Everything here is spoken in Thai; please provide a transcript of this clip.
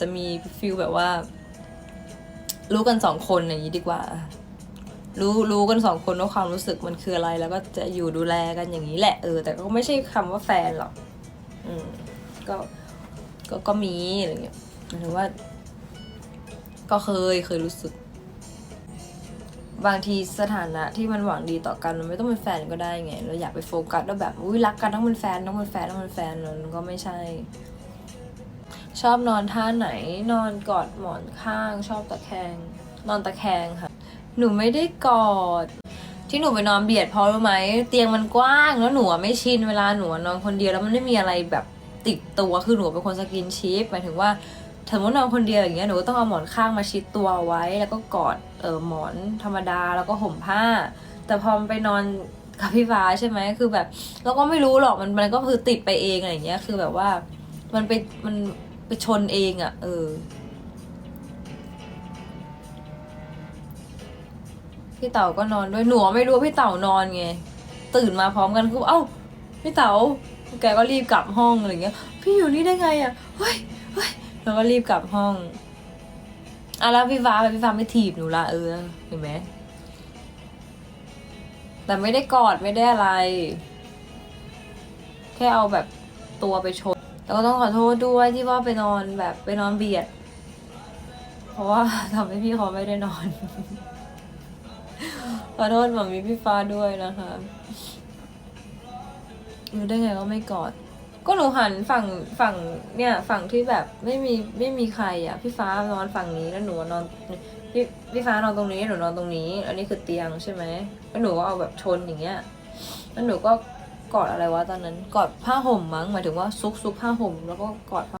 จะมีฟิลแบบว่า รู้กันสองคนอย่างนี้ดีกว่า รู้รู้กันสองคนว่าความรู้สึกมันคืออะไร แล้วก็จะอยู่ดูแลกันอย่างนี้แหละเออแต่ก็ไม่ใช่คำว่าแฟนหรอกอืมก็ก็ก็มีอะไรเงี้ยหมายถึงว่า ก็เคยเคยรู้สึก บางทีสถานะที่มันหวังดีต่อกันมันไม่ต้องเป็นแฟนก็ได้ไง เราอยากไปโฟกัสว่าแบบอุ้ยรักกันต้องเป็นแฟนต้องเป็นแฟนต้องเป็นแฟนมันก็ไม่ใช่ ชอบนอนท่าไหน นอนกอดหมอนข้าง ชอบตะแคง นอนตะแคงค่ะ หนูไม่ได้กอด ที่หนูไปนอนเบียดเพราะรู้ไหม เตียงมันกว้างแล้วหนูไม่ชินเวลาหนูนอนคนเดียวแล้วมันไม่มีอะไรแบบติดตัวคือหนูเป็นคนสกินชิปหมายถึงว่าสมมตินอนคนเดียวอย่างเงี้ยหนูก็ต้องเอาหมอนข้างมาชิดตัวไว้ แล้วก็กอดเออหมอนธรรมดาแล้วก็ห่มผ้า แต่พอไปนอนกับพี่ฟ้าใช่ไหมคือแบบเราก็ไม่รู้หรอกมันมันก็คือติดไปเองอะไรเงี้ยคือแบบว่ามันไปมัน ไปชนเองอะ่ะ เออ พี่เต๋าก็นอนด้วยหนูไม่รู้พี่เต๋านอนไง ตื่นมาพร้อมกันคือเอ้า พี่เต๋าแกก็รีบกลับห้องอะไรเงี้ย พี่อยู่นี่ได้ไงอะ่ะเฮ้ยเฮ้ยแล้วก็รีบกลับห้องอะแล้วพี่ฟ้าพี่ฟ้าไม่ถีบหนูละเออเห็นไหมแต่ไม่ได้กอดไม่ได้อะไร แค่เอาแบบตัวไปชน แล้วก็ต้องขอโทษด้วยที่ว่าไปนอนแบบไปนอนเบียด เพราะว่าทำให้พี่เขาไม่ได้นอน ขอโทษหมามีพี่ฟ้าด้วยนะคะรู้ได้ไงว่าไม่กอด ก็หนูหันฝั่งฝั่งเนี่ยฝั่งที่แบบไม่มีไม่มีใครอะ พี่ฟ้านอนฝั่งนี้แล้วหนูนอนพี่พี่ฟ้านอนตรงนี้หนูนอนตรงนี้ อันนี้คือเตียงใช่ไหมแล้วหนูก็เอาแบบชนอย่างเงี้ยแล้วหนูก็ กอดอะไรวะตอนนั้น กอดผ้าห่มมั้งหมายถึงว่าซุกซุกผ้าห่มแล้วก็กอดผ้า